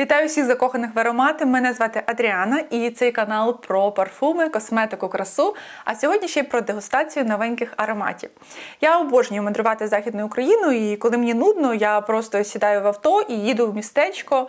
Вітаю всіх закоханих в аромати. Мене звати Адріана, і цей канал про парфуми, косметику, красу. А сьогодні ще й про дегустацію новеньких ароматів. Я обожнюю мандрувати Західною Україною, і коли мені нудно, я просто сідаю в авто і їду в містечко,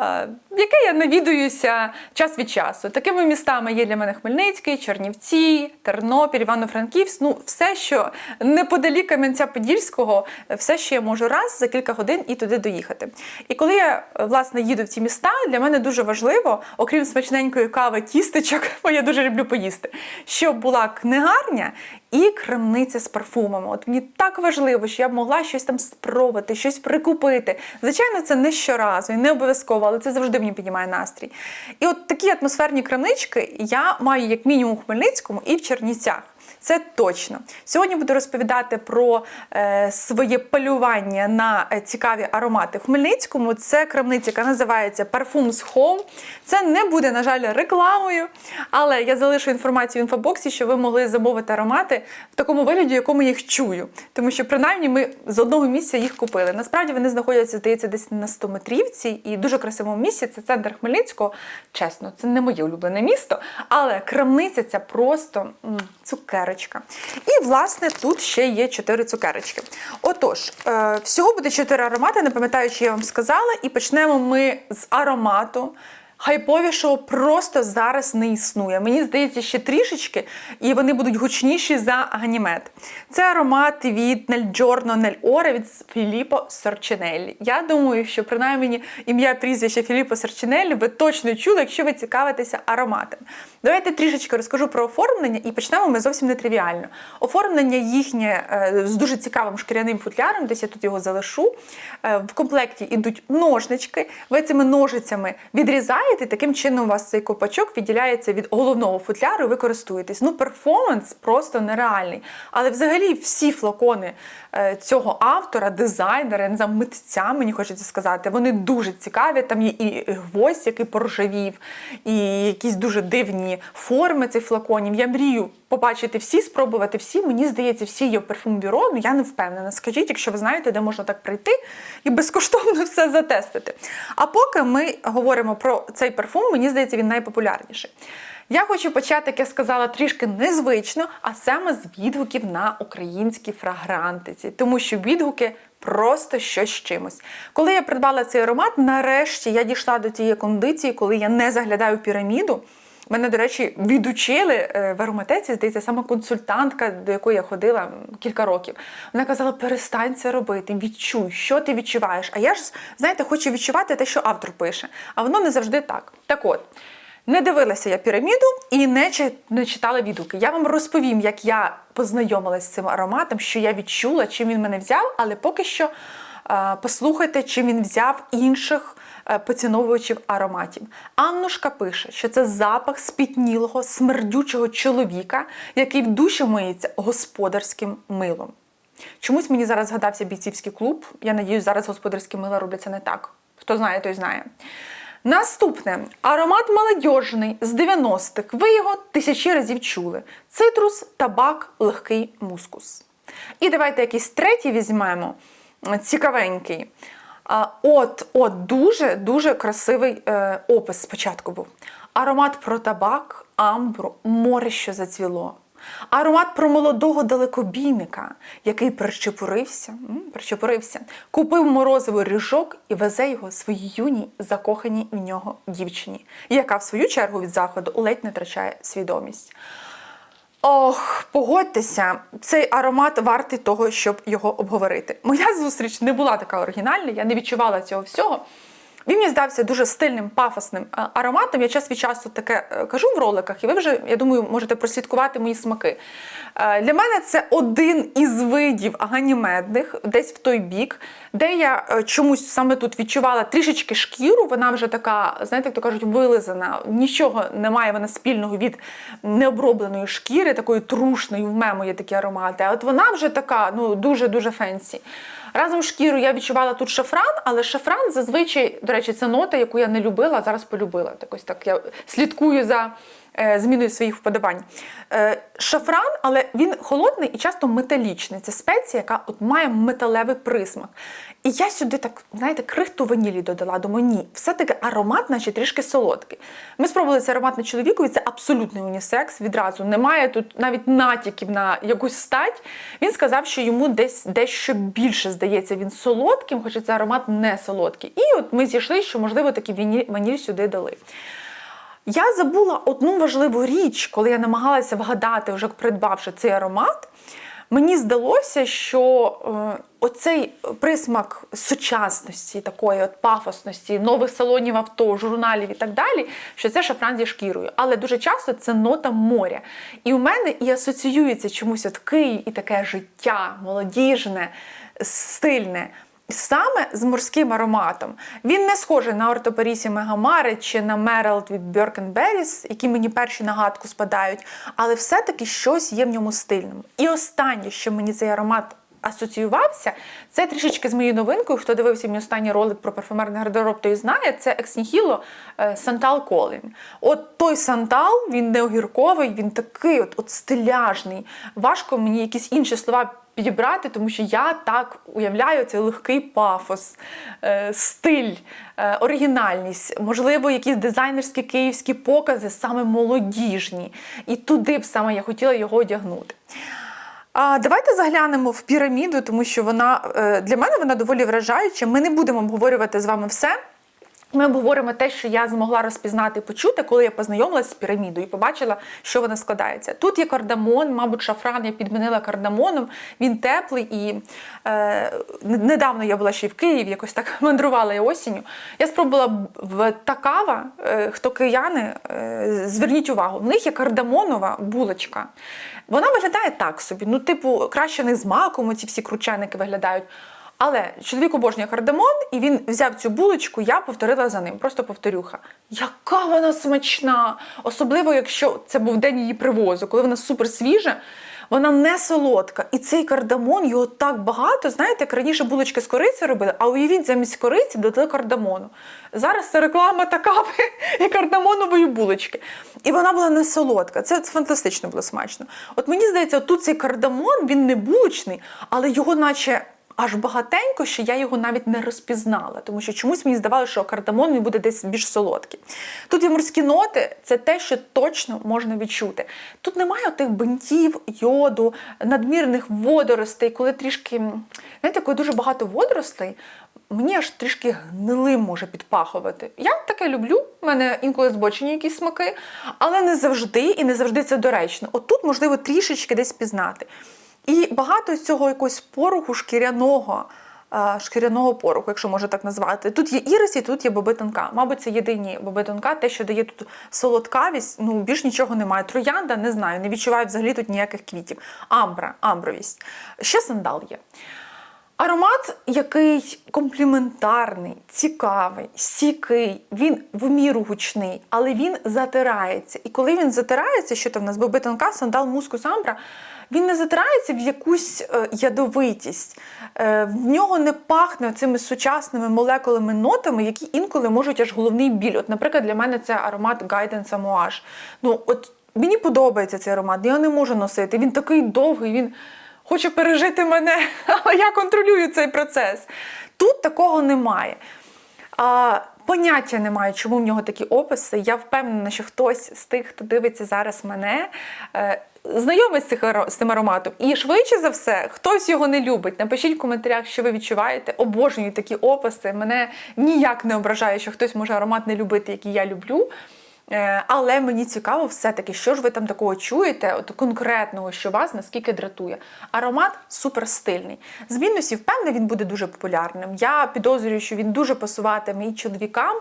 е, яке я навідуюся час від часу. Такими містами є для мене Хмельницький, Чернівці, Тернопіль, Івано-Франківськ. Ну, все, що неподалік Кам'янця-Подільського, все, що я можу раз за кілька годин і туди доїхати. І коли я власне їду в ці міста, для мене дуже важливо, окрім смачненької кави, тістечок, бо я дуже люблю поїсти, щоб була книгарня і крамниця з парфумами. От мені так важливо, що я б могла щось там спробувати, щось прикупити. Звичайно, це не щоразу і не обов'язково, але це завжди мені піднімає настрій. І от такі атмосферні крамнички я маю як мінімум у Хмельницькому і в Чернівцях. Це точно. Сьогодні буду розповідати про е, своє полювання на е, цікаві аромати в Хмельницькому. Це крамниця, яка називається Parfums Home. Це не буде, на жаль, рекламою, але я залишу інформацію в інфобоксі, що ви могли замовити аромати в такому вигляді, в якому я їх чую. Тому що, принаймні, ми з одного місця їх купили. Насправді вони знаходяться, здається, десь на 100 метрівці і дуже красивому місці. Це центр Хмельницького. Чесно, це не моє улюблене місто, але крамниця ця просто цукерочка. І, власне, тут ще є 4 цукерочки. Отож, е, всього буде чотири аромати, не пам'ятаю, чи я вам сказала, і почнемо ми з аромату. Хайповішого просто зараз не існує. Мені здається, ще трішечки, і вони будуть гучніші за ганімет. Це аромат від Нель Джорно Нель Оре від Філіппо Сорчинеллі. Я думаю, що принаймні ім'я прізвище Філіппо Сорчинеллі ви точно чули, якщо ви цікавитеся ароматом. Давайте трішечки розкажу про оформлення і почнемо ми зовсім нетривіально. Оформлення їхнє е, з дуже цікавим шкіряним футляром, десь я тут його залишу. Е, В комплекті йдуть ножнички. Ви цими ножицями відрізаєте, і таким чином у вас цей копачок відділяється від головного футляру, і ви користуєтесь. Ну, перформанс просто нереальний. Але взагалі всі флакони е, цього автора, дизайнера, не знаю, митця, мені хочеться сказати, вони дуже цікаві. Там є і гвоздь, який поржавів, і якісь дуже дивні форми цих флаконів. Я мрію побачити всі, спробувати всі. Мені здається, всі є в парфум-бюро, ну я не впевнена. Скажіть, якщо ви знаєте, де можна так прийти і безкоштовно все затестити. А поки ми говоримо про цей парфум, мені здається, він найпопулярніший. Я хочу почати, як я сказала, трішки незвично, а саме з відгуків на українські фрагрантиці, тому що відгуки просто щось з чимось. Коли я придбала цей аромат, нарешті я дійшла до тієї кондиції, коли я не заглядаю піраміду. Мене, до речі, відучили е, в ароматеці, здається, саме консультантка, до якої я ходила кілька років. Вона казала: перестань це робити, відчуй, що ти відчуваєш. А я ж, знаєте, хочу відчувати те, що автор пише. А воно не завжди так. Так от. Не дивилася я піраміду і не, читала відгуки. Я вам розповім, як я познайомилася з цим ароматом, що я відчула, чим він мене взяв, але поки що послухайте, чим він взяв інших е, поціновувачів ароматів. Аннушка пише, що це запах спітнілого, смердючого чоловіка, який в душі миється господарським милом. Чомусь мені зараз згадався бійцівський клуб. Я надіюсь, зараз господарські мила робляться не так. Хто знає, той знає. Наступне аромат молодіжний з 90-х. Ви його тисячі разів чули: цитрус, табак, легкий мускус. І давайте якийсь третій візьмемо, цікавенький. От, от, дуже дуже красивий е, опис спочатку був. Аромат про табак, амбру, море, що зацвіло. Аромат про молодого далекобійника, який прищепурився, м, прищепурився, купив морозивий ріжок і везе його своїй юній, закоханій в нього дівчині, яка в свою чергу від заходу ледь не втрачає свідомість. Ох, погодьтеся, цей аромат вартий того, щоб його обговорити. Моя зустріч не була така оригінальна, я не відчувала цього всього. Він мені здався дуже стильним, пафосним е, ароматом. Я час від часу таке е, кажу в роликах, і ви вже, я думаю, можете прослідкувати мої смаки. Е, Для мене це один із видів ганімедних, десь в той бік, де я чомусь саме тут відчувала трішечки шкіру. Вона вже така, знаєте, як то кажуть, вилизана. Нічого немає вона спільного від необробленої шкіри, такої трушної. В мему є такі аромати. А от вона вже така, ну дуже-дуже фенсі. Разом з шкірою я відчувала тут шафран, але шафран зазвичай, до речі, це нота, яку я не любила, а зараз полюбила. Так ось так я слідкую за е, зміною своїх вподобань. Е, Шафран, але він холодний і часто металічний. Це спеція, яка от має металевий присмак. І я сюди так, знаєте, крихту ванілі додала. Думаю, ні, все-таки аромат, наче трішки солодкий. Ми спробували цей аромат на чоловікові, це абсолютний унісекс. Відразу немає тут навіть натяків на якусь стать. Він сказав, що йому десь дещо більше здається він солодким, хоча це аромат не солодкий. І от ми зійшли, що можливо ваніль, ваніль сюди дали. Я забула одну важливу річ, коли я намагалася вгадати, вже придбавши цей аромат. Мені здалося, що е, оцей присмак сучасності, такої от пафосності, нових салонів авто, журналів і так далі, що це шафран зі шкірою. Але дуже часто це нота моря. І у мене і асоціюється чомусь от Київ і таке життя молодіжне, стильне. Саме з морським ароматом. Він не схожий на ортопарісі Мегамари чи на Мералд від Беркенберіс, які мені перші нагадку спадають, але все-таки щось є в ньому стильному. І останнє, що мені цей аромат асоціювався, це трішечки з моєю новинкою. Хто дивився мій останній ролик про парфюмерний гардероб, той знає, це Екснігіло Сантал Колін. От той сантал, він не огірковий, він такий от, от стиляжний. Важко мені якісь інші слова підібрати, тому що я так уявляю цей легкий пафос, е, стиль, е, оригінальність, можливо, якісь дизайнерські київські покази, саме молодіжні. І туди б саме я хотіла його одягнути. А давайте заглянемо в піраміду, тому що вона е, для мене вона доволі вражаюча. Ми не будемо обговорювати з вами все. Ми обговоримо те, що я змогла розпізнати і почути, коли я познайомилася з пірамідою і побачила, що вона складається. Тут є кардамон, мабуть, шафран я підмінила кардамоном. Він теплий і е, недавно я була ще й в Києві, якось так мандрувала я осінню. Я спробувала в такава, е, хто кияни, е, зверніть увагу, в них є кардамонова булочка. Вона виглядає так собі. Ну, типу, краще не з маком, ці всі крученики виглядають. Але чоловік обожнює кардамон, і він взяв цю булочку, я повторила за ним, просто повторюха. Яка вона смачна! Особливо, якщо це був день її привозу, коли вона супер свіжа, вона не солодка. І цей кардамон, його так багато. Знаєте, як раніше булочки з кориці робили, а уявіть, замість кориці додали кардамону. Зараз це реклама така і кардамонової булочки. І вона була не солодка. Це, це фантастично було смачно. От мені здається, тут цей кардамон, він не булочний, але його наче аж багатенько, що я його навіть не розпізнала, тому що чомусь мені здавалося, що кардамон він буде десь більш солодкий. Тут є морські ноти, це те, що точно можна відчути. Тут немає тих бинтів, йоду, надмірних водоростей, коли трішки, знаєте, коли дуже багато водоростей. Мені аж трішки гнилим може підпахувати. Я таке люблю, в мене інколи збочені якісь смаки, але не завжди і не завжди це доречно. От тут, можливо, трішечки десь пізнати. І багато цього якогось пороху шкіряного, шкіряного пороху, якщо можна так назвати. Тут є ірис і тут є боби тонка. Мабуть, це єдині боби тонка, те, що дає тут солодкавість, ну більш нічого немає. Троянда, не знаю, не відчуваю взагалі тут ніяких квітів. Амбра, амбровість. Ще сандал є. Аромат, який компліментарний, цікавий, стійкий, він в міру гучний, але він затирається. І коли він затирається, що там в нас боби тонка, сандал, мускус, амбра, він не затирається в якусь е, ядовитість. Е, в нього не пахне цими сучасними молекулами нотами, які інколи можуть аж головний біль. От, наприклад, для мене це аромат Guidance Amouage. Ну, от мені подобається цей аромат, я не можу носити. Він такий довгий, він хоче пережити мене, але я контролюю цей процес. Тут такого немає. А, Поняття немає, чому в нього такі описи. Я впевнена, що хтось з тих, хто дивиться зараз мене, е, знайомий з, цих, з цим ароматом. І швидше за все, хтось його не любить. Напишіть в коментарях, що ви відчуваєте. Обожнюю такі описи. Мене ніяк не ображає, що хтось може аромат не любити, який я люблю. Е, але мені цікаво, все-таки, що ж ви там такого чуєте, от конкретного, що вас наскільки дратує. Аромат супер стильний. З мінусів, певне, він буде дуже популярним. Я підозрюю, що він дуже пасуватиме і чоловікам.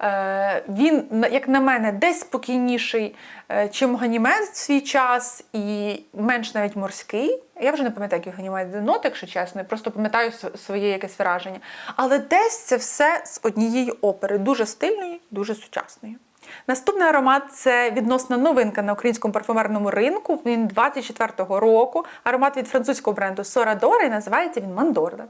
Е, він, як на мене, десь спокійніший, е, чим Ганімед в свій час, і менш навіть морський. Я вже не пам'ятаю, як Ганімед ноти, якщо чесно, я просто пам'ятаю своє якесь враження. Але десь це все з однієї опери, дуже стильної, дуже сучасної. Наступний аромат це відносно новинка на українському парфумерному ринку. Він 24-го року. Аромат від французького бренду Сорадора і називається він Мандорда.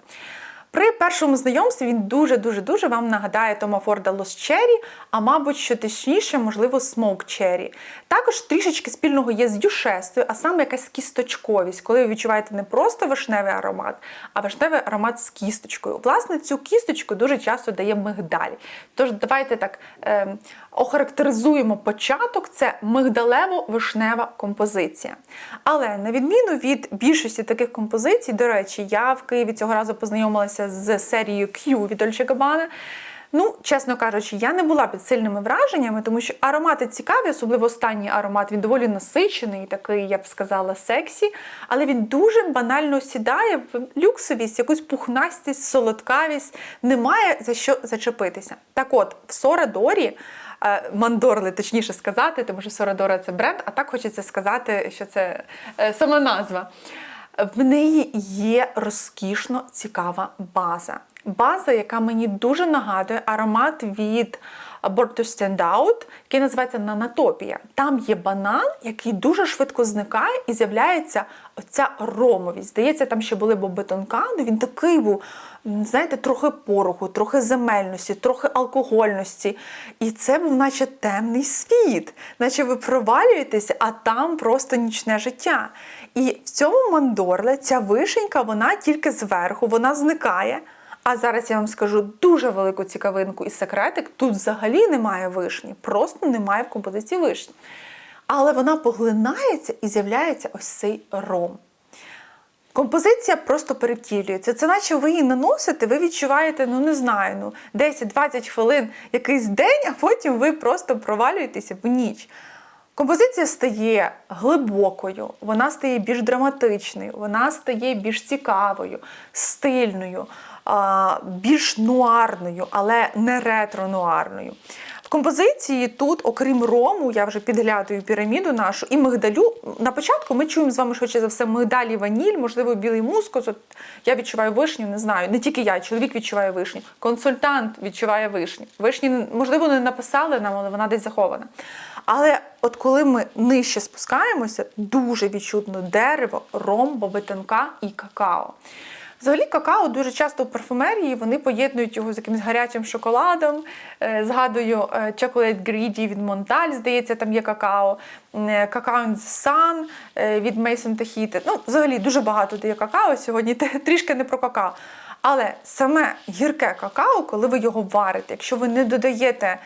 При першому знайомстві він дуже-дуже-дуже вам нагадає Тома Форда Lost Cherry, а мабуть, що точніше, можливо, Smoke Cherry. Також трішечки спільного є з дюшестою, а саме якась кісточковість, коли ви відчуваєте не просто вишневий аромат, а вишневий аромат з кісточкою. Власне, цю кісточку дуже часто дає мигдаль. Тож давайте так е, охарактеризуємо початок: це мигдалево-вишнева композиція. Але на відміну від більшості таких композицій, до речі, я в Києві цього разу познайомилася з серією Q від Dolce Gabbana. Ну, чесно кажучи, я не була під сильними враженнями, тому що аромати цікаві, особливо останній аромат, він доволі насичений, такий, я б сказала, сексі, але він дуже банально сідає в люксовість, якусь пухнастість, солодкавість, немає за що зачепитися. Так от, в Сорадорі, Мандорли, точніше сказати, тому що Сорадора це бренд, а так хочеться сказати, що це е, сама назва. В неї є розкішно цікава база. База, яка мені дуже нагадує аромат від Board to Stand Out, який називається Нанатопія. Там є банан, який дуже швидко зникає і з'являється оця ромовість. Здається, там ще були боби тонкану, він такий був, знаєте, трохи пороху, трохи земельності, трохи алкогольності. І це був наче темний світ, наче ви провалюєтеся, а там просто нічне життя. І в цьому мандорле ця вишенька, вона тільки зверху, вона зникає. А зараз я вам скажу дуже велику цікавинку і секретик. Тут взагалі немає вишні, просто немає в композиції вишні. Але вона поглинається і з'являється ось цей ром. Композиція просто перевтілюється. Це наче ви її наносите, ви відчуваєте, ну не знаю, ну 10-20 хвилин якийсь день, а потім ви просто провалюєтеся в ніч. Композиція стає глибокою, вона стає більш драматичною, вона стає більш цікавою, стильною, більш нуарною, але не ретро-нуарною. В композиції тут, окрім рому, я вже підглядаю піраміду нашу і мигдалю. На початку ми чуємо з вами, швидше за все, мигдаль і ваніль, можливо, білий мускус. От Я відчуваю вишню, не знаю. Не тільки я, чоловік відчуває вишню. Консультант відчуває вишню. Вишні, можливо, не написали нам, але вона десь захована. Але от коли ми нижче спускаємося, дуже відчутно дерево, ром, бобетанка і какао. Взагалі, какао дуже часто в парфумерії вони поєднують його з якимось гарячим шоколадом. Е, Згадую е, Chocolate Greedy від Монталь, здається, там є какао, Е, какао Sun від Mason Tahiti. Ну, взагалі дуже багато дає какао сьогодні, трішки не про какао. Але саме гірке какао, коли ви його варите, якщо ви не додаєте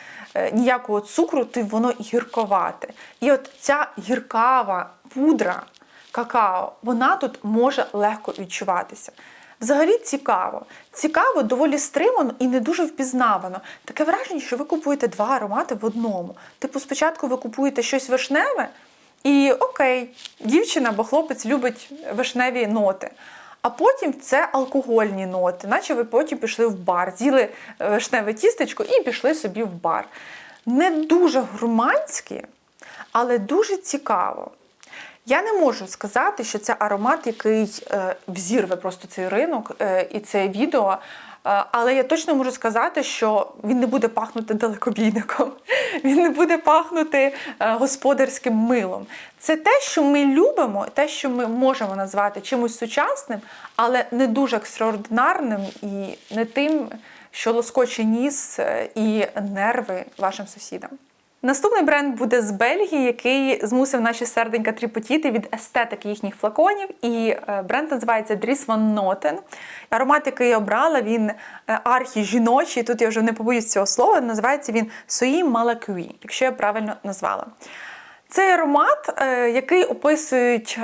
ніякого цукру, то воно гірковате. І от ця гіркава пудра какао, вона тут може легко відчуватися. Взагалі цікаво. Цікаво, доволі стримано і не дуже впізнавано. Таке враження, що ви купуєте два аромати в одному. Типу, спочатку ви купуєте щось вишневе, і окей, дівчина або хлопець любить вишневі ноти. А потім це алкогольні ноти, наче ви потім пішли в бар, з'їли вишневе тістечко і пішли собі в бар. Не дуже гурманські, але дуже цікаво. Я не можу сказати, що це аромат, який е, взірве просто цей ринок е, і це відео. Е, але я точно можу сказати, що він не буде пахнути далекобійником, він не буде пахнути господарським милом. Це те, що ми любимо, те, що ми можемо назвати чимось сучасним, але не дуже екстраординарним і не тим, що лоскоче ніс і нерви вашим сусідам. Наступний бренд буде з Бельгії, який змусив наші серденька тріпотіти від естетики їхніх флаконів. І е, бренд називається Dries Van Noten. Аромат, який я обрала, він е, архі-жіночий. Тут я вже не побоюсь цього слова. Називається він Сої Малакуї, якщо я правильно назвала. Цей аромат, е, який описують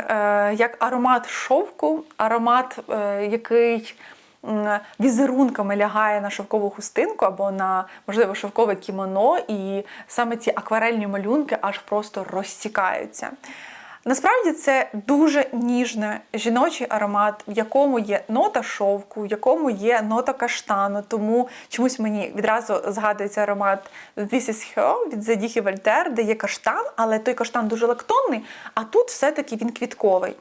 як аромат шовку, аромат, який візерунками лягає на шовкову хустинку або на, можливо, шовкове кімоно, і саме ці акварельні малюнки аж просто розтікаються. Насправді це дуже ніжний жіночий аромат, в якому є нота шовку, в якому є нота каштану. Тому чомусь мені відразу згадується аромат This is Her від Задіхи Вольтер, де є каштан, але той каштан дуже лактонний, а тут все-таки він квітковий.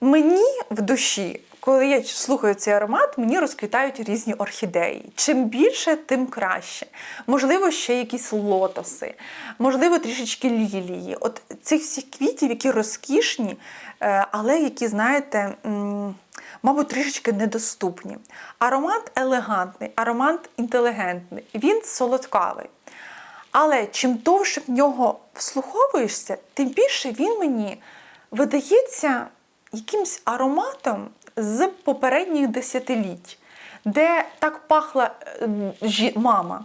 Мені в душі коли я слухаю цей аромат, мені розквітають різні орхідеї. Чим більше, тим краще. Можливо, ще якісь лотоси, можливо, трішечки лілії. От цих всіх квітів, які розкішні, е, але які, знаєте, мабуть, трішечки недоступні. Аромат елегантний, аромат інтелігентний, він солодкавий. Але чим довше в нього вслуховуєшся, тим більше він мені видається якимсь ароматом з попередніх десятиліть, де так пахла е, мама.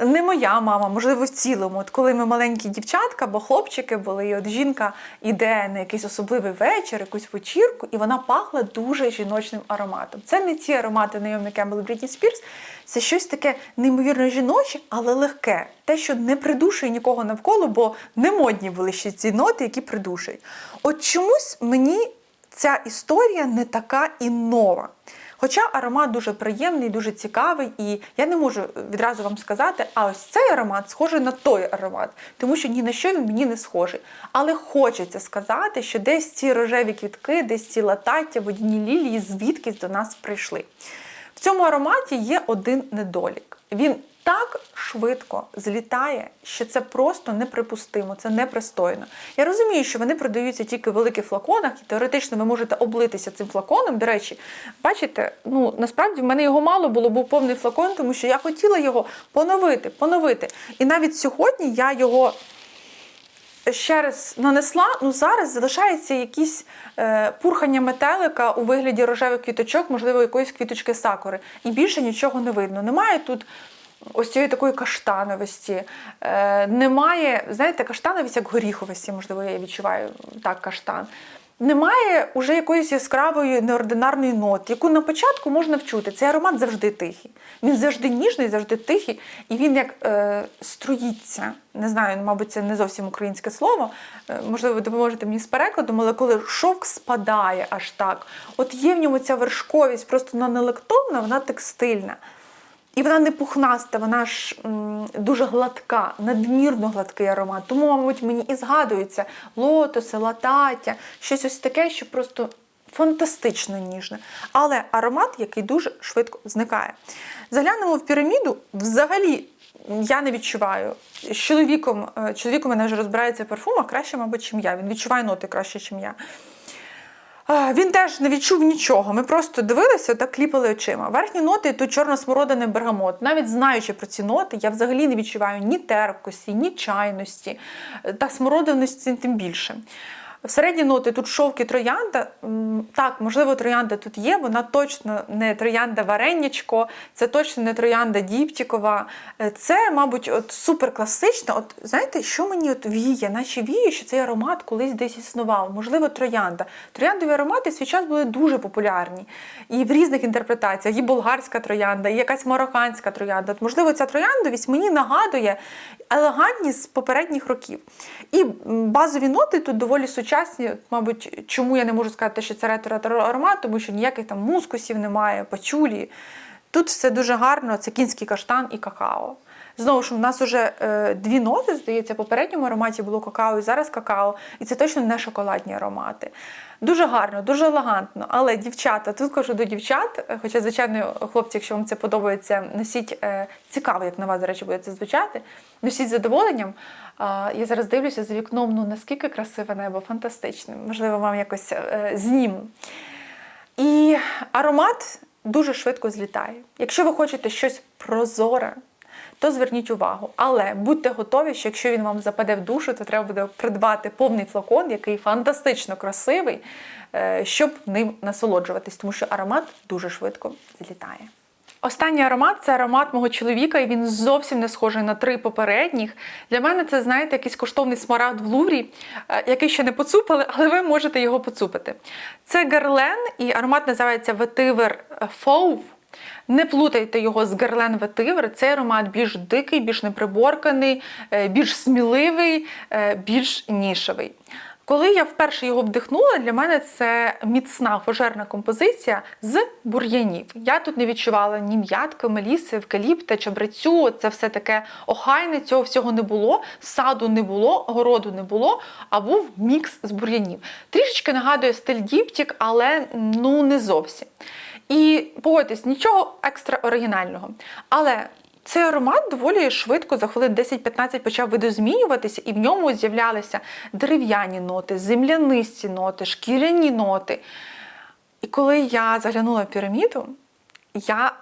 Не моя мама, можливо, в цілому. От коли ми маленькі дівчатка або хлопчики були, і от жінка йде на якийсь особливий вечір, якусь вечірку, і вона пахла дуже жіночним ароматом. Це не ці аромати найомні Кембл Брітні Спірс, це щось таке неймовірно жіноче, але легке. Те, що не придушує нікого навколо, бо не модні були ще ці ноти, які придушують. От чомусь мені ця історія не така і нова. Хоча аромат дуже приємний, дуже цікавий, і я не можу відразу вам сказати, а ось цей аромат схожий на той аромат, тому що ні на що він мені не схожий. Але хочеться сказати, що десь ці рожеві квітки, десь ці латаття, водяні лілії звідкись до нас прийшли. В цьому ароматі є один недолік. Він так швидко злітає, що це просто неприпустимо, це непристойно. Я розумію, що вони продаються тільки в великих флаконах, і теоретично ви можете облитися цим флаконом. До речі, бачите, ну насправді в мене його мало було, був повний флакон, тому що я хотіла його поновити, поновити. І навіть сьогодні я його ще раз нанесла, ну зараз залишається якісь е, пурхання метелика у вигляді рожевих квіточок, можливо, якоїсь квіточки сакури. І більше нічого не видно. Немає тут ось цієї такої каштановості. Е, немає, знаєте, каштановість як горіховості, можливо, я відчуваю так каштан. Немає уже якоїсь яскравої неординарної ноти, яку на початку можна вчути. Цей аромат завжди тихий. Він завжди ніжний, завжди тихий, і він як е, струїться. Не знаю, мабуть, це не зовсім українське слово. Е, можливо, ви допоможете мені з перекладом, але коли шовк спадає аж так. От є в ньому ця вершковість, просто вона не лектонна, вона текстильна. І вона не пухнаста, вона ж м, дуже гладка, надмірно гладкий аромат. Тому, мабуть, мені і згадується лотоси, латаття, щось ось таке, що просто фантастично ніжне. Але аромат, який дуже швидко зникає. Заглянемо в піраміду, взагалі. Я не відчуваю. З чоловіком, е, чоловік у мене вже розбирається в парфумах краще, мабуть, чим я. Він відчуває ноти краще, чим я. Він теж не відчув нічого. Ми просто дивилися та кліпали очима. Верхні ноти тут чорно-смородиний бергамот. Навіть знаючи про ці ноти, я взагалі не відчуваю ні терпкості, ні чайності та смородиності тим більше. Середні ноти тут шовки троянда. Так, можливо, троянда тут є, вона точно не троянда варенячко, це точно не троянда діптікова. Е, Це, мабуть, от супер класична. От знаєте, що мені от віє, наче віє, що цей аромат колись десь існував. Можливо, троянда. Трояндові аромати в свій час були дуже популярні. І в різних інтерпретаціях. І болгарська троянда, і якась марокканська троянда. От, можливо, ця трояндовість мені нагадує елегантність з попередніх років. І базові ноти тут доволі сучасні. От, Мабуть, чому я не можу сказати, що це ретро аромат, тому що ніяких там мускусів немає, пачулі. Тут все дуже гарно, це кінський каштан і какао. Знову ж, у нас вже е, дві ноти, здається, в попередньому ароматі було какао і зараз какао. І це точно не шоколадні аромати. Дуже гарно, дуже елегантно. Але дівчата, тут кажу до дівчат, е, хоча, звичайно, хлопці, якщо вам це подобається, носіть е, цікаво, як на вас, до речі, буде це звучати. Носіть з задоволенням. Я зараз дивлюся за вікном, ну наскільки красиве небо, фантастичне. Можливо, вам якось е, зніму. І аромат дуже швидко злітає. Якщо ви хочете щось прозоре, то зверніть увагу. Але будьте готові, що якщо він вам западе в душу, то треба буде придбати повний флакон, який фантастично красивий, е, щоб ним насолоджуватись, тому що аромат дуже швидко злітає. Останній аромат це аромат мого чоловіка, і він зовсім не схожий на три попередніх. Для мене це, знаєте, якийсь коштовний смарагд в Луврі, е, який ще не поцупили, але ви можете його поцупити. Це Герлен, і аромат називається Ветивер Фоув. Не плутайте його з Герлен Ветивер. Цей аромат більш дикий, більш неприборканий, е, більш сміливий, е, більш нішевий. Коли я вперше його вдихнула, для мене це міцна фужерна композиція з бур'янів. Я тут не відчувала ні м'ятки, меліси, евкаліпта, чабрецю. Це все таке охайне, цього всього не було, саду не було, городу не було, а був мікс з бур'янів. Трішечки нагадує стиль діптік, але ну не зовсім. І погодьтесь, нічого екстра оригінального. Але цей аромат доволі швидко, за хвилин 10-15 почав видозмінюватися, і в ньому з'являлися дерев'яні ноти, землянисті ноти, шкіряні ноти. І коли я заглянула в піраміду, я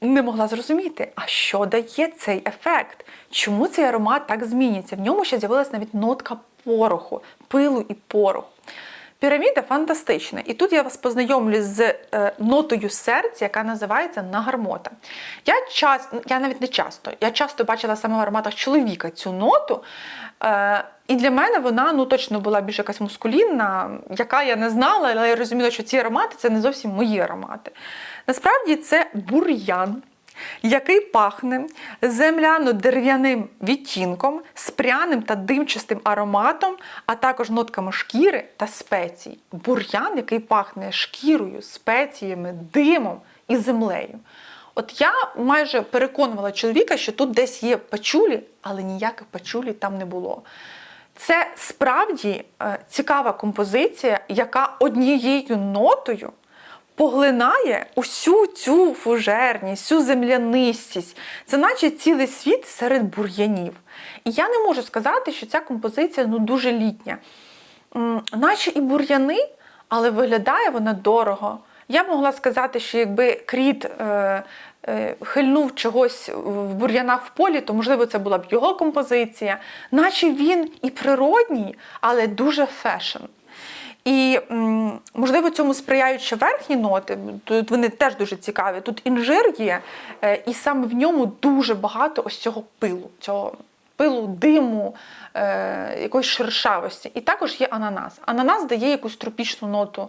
не могла зрозуміти, а що дає цей ефект? Чому цей аромат так змінюється? В ньому ще з'явилася навіть нотка пороху, пилу і пороху. Піраміда фантастична. І тут я вас познайомлю з е, нотою серця, яка називається нагармота. Я часто, я навіть не часто, я часто бачила саме в ароматах чоловіка цю ноту. Е, і для мене вона ну точно була більш якась мускулінна, яка я не знала, але я розуміла, що ці аромати це не зовсім мої аромати. Насправді це бур'ян, який пахне земляно-дерев'яним відтінком, з пряним та димчастим ароматом, а також нотками шкіри та спецій. Бур'ян, який пахне шкірою, спеціями, димом і землею. От я майже переконувала чоловіка, що тут десь є пачулі, але ніяких пачулі там не було. Це справді е, цікава композиція, яка однією нотою поглинає усю цю фужерність, всю землянистість. Це наче цілий світ серед бур'янів. І я не можу сказати, що ця композиція ну, дуже літня. Наче і бур'яни, але виглядає вона дорого. Я б могла сказати, що якби кріт е, е, хильнув чогось в бур'янах в полі, то можливо це була б його композиція, наче він і природній, але дуже фешн. І можливо цьому сприяють ще верхні ноти. Тут вони теж дуже цікаві. Тут інжир є, е, і саме в ньому дуже багато ось цього пилу, цього пилу, диму, е, якоїсь шершавості. І також є ананас. Ананас дає якусь тропічну ноту.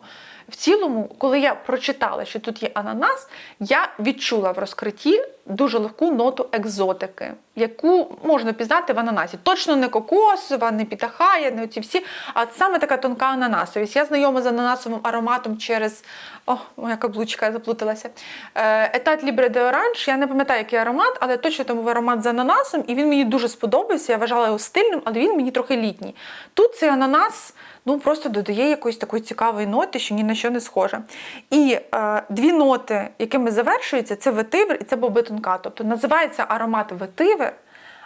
В цілому, коли я прочитала, що тут є ананас, я відчула в розкритті дуже легку ноту екзотики, яку можна пізнати в ананасі. Точно не кокосова, не пітахая, не оці всі, а саме така тонка ананасовість. Я знайома з ананасовим ароматом через. О, моя каблучка, заплуталася. Е, Етат Libre de Orange, я не пам'ятаю, який аромат, але точно там був аромат з ананасом, і він мені дуже сподобався. Я вважала його стильним, але він мені трохи літній. Тут цей ананас ну, просто додає якоїсь такої цікавої ноти, що ні на що не схоже. І е, дві ноти, якими завершується, це ветивер і це бобитонка. Тобто називається аромат ветивер,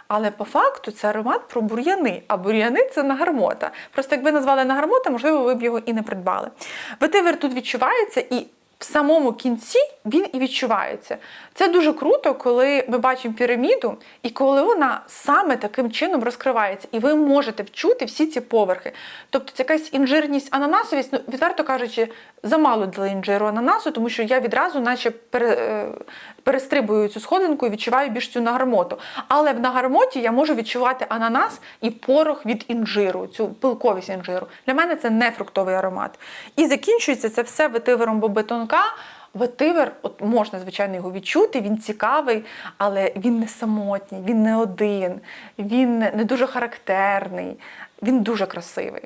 але по факту це аромат про бур'яни, а бур'яни це нагармота. Просто якби назвали нагармота, можливо, ви б його і не придбали. Ветивер тут відчувається і. В самому кінці він і відчувається. Це дуже круто, коли ми бачимо піраміду, і коли вона саме таким чином розкривається, і ви можете вчути всі ці поверхи. Тобто це якась інжирність, ананасовість, ну відверто кажучи, замало для інжиру ананасу, тому що я відразу, наче е, перестрибую цю сходинку і відчуваю більш цю нагармоту. Але в нагармоті я можу відчувати ананас і порох від інжиру, цю пилковість інжиру. Для мене це не фруктовий аромат. І закінчується це все ветивером бобетонка. Ветивер, от можна, звичайно, його відчути, він цікавий, але він не самотній, він не один, він не дуже характерний, він дуже красивий.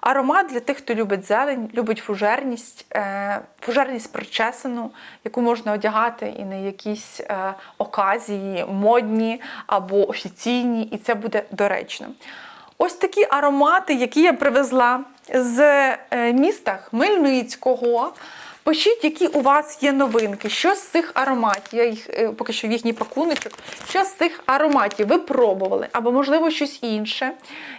Аромат для тих, хто любить зелень, любить фужерність, е, фужерність причесану, яку можна одягати і на якісь е, оказії модні або офіційні, і це буде доречно. Ось такі аромати, які я привезла з е, міста Хмельницького. Пишіть, які у вас є новинки, що з цих ароматів, я їх е, поки що в їхній пакуночок, що з цих ароматів ви пробували, або, можливо, щось інше.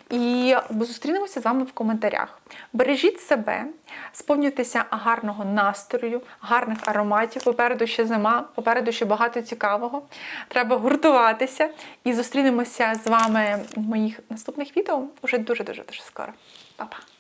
І зустрінемося з вами в коментарях. Бережіть себе, сповнюйтеся гарного настрою, гарних ароматів. Попереду ще зима, попереду ще багато цікавого. Треба гуртуватися і зустрінемося з вами в моїх наступних відео уже дуже-дуже дуже скоро. Па-па!